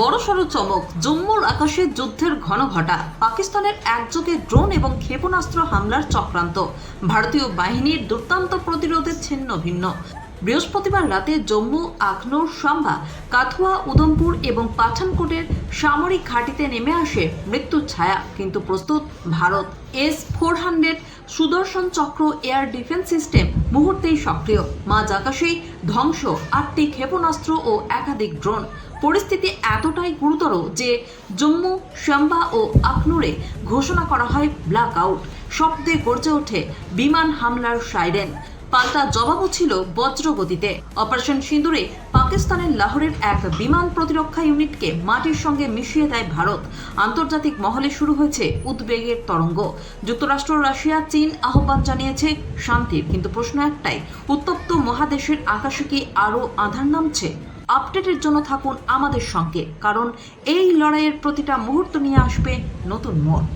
বড়সড় চমক, জম্মুর আকাশে যুদ্ধের ঘন ঘটা পাকিস্তানের একযোগে ড্রোন এবং ক্ষেপণাস্ত্র হামলার চক্রান্ত, ভারতীয় বাহিনীর দুর্দান্ত প্রতিরোধে ছিন্ন ভিন্ন। বৃহস্পতিবার রাতে জম্মু, আখনুর, সাম্বা, কাথুয়া উদমপুর এবং পাঠানকোটের সামরিক ঘাঁটিতে নেমে আসে মৃত্যুর ছায়া। কিন্তু প্রস্তুত, Bharat S four hundred Sudarshan Chakra air defence system মুহূর্তেই সক্রিয়। মাঝ আকাশেই ধ্বংস, আটটি ক্ষেপণাস্ত্র ও একাধিক ড্রোন। পরিস্থিতি এতটাই গুরুতর যে জম্মু শাম্বা ও আখনুরে ঘোষণা করা হয় ব্ল্যাক আউট। শব্দে গর্জে ওঠে বিমান হামলার সাইরেন। পাল্টা জবাবও ছিল বজ্রগতিতে। অপারেশন সিঁদুরে পাকিস্তানের লাহোরের এক বিমান প্রতিরক্ষা ইউনিটকে মাটির সঙ্গে মিশিয়ে দেয় ভারত। আন্তর্জাতিক মহলে শুরু হয়েছে উদ্বেগের তরঙ্গ। যুক্তরাষ্ট্র, রাশিয়া, চীন আহ্বান জানিয়েছে শান্তির। কিন্তু প্রশ্ন একটাই, উত্তপ্ত মহাদেশের আকাশে কি আরও আধার নামছে? আপডেটের জন্য থাকুন আমাদের সঙ্গে, কারণ এই লড়াইয়ের প্রতিটা মুহূর্ত নিয়ে আসবে নতুন মোড়।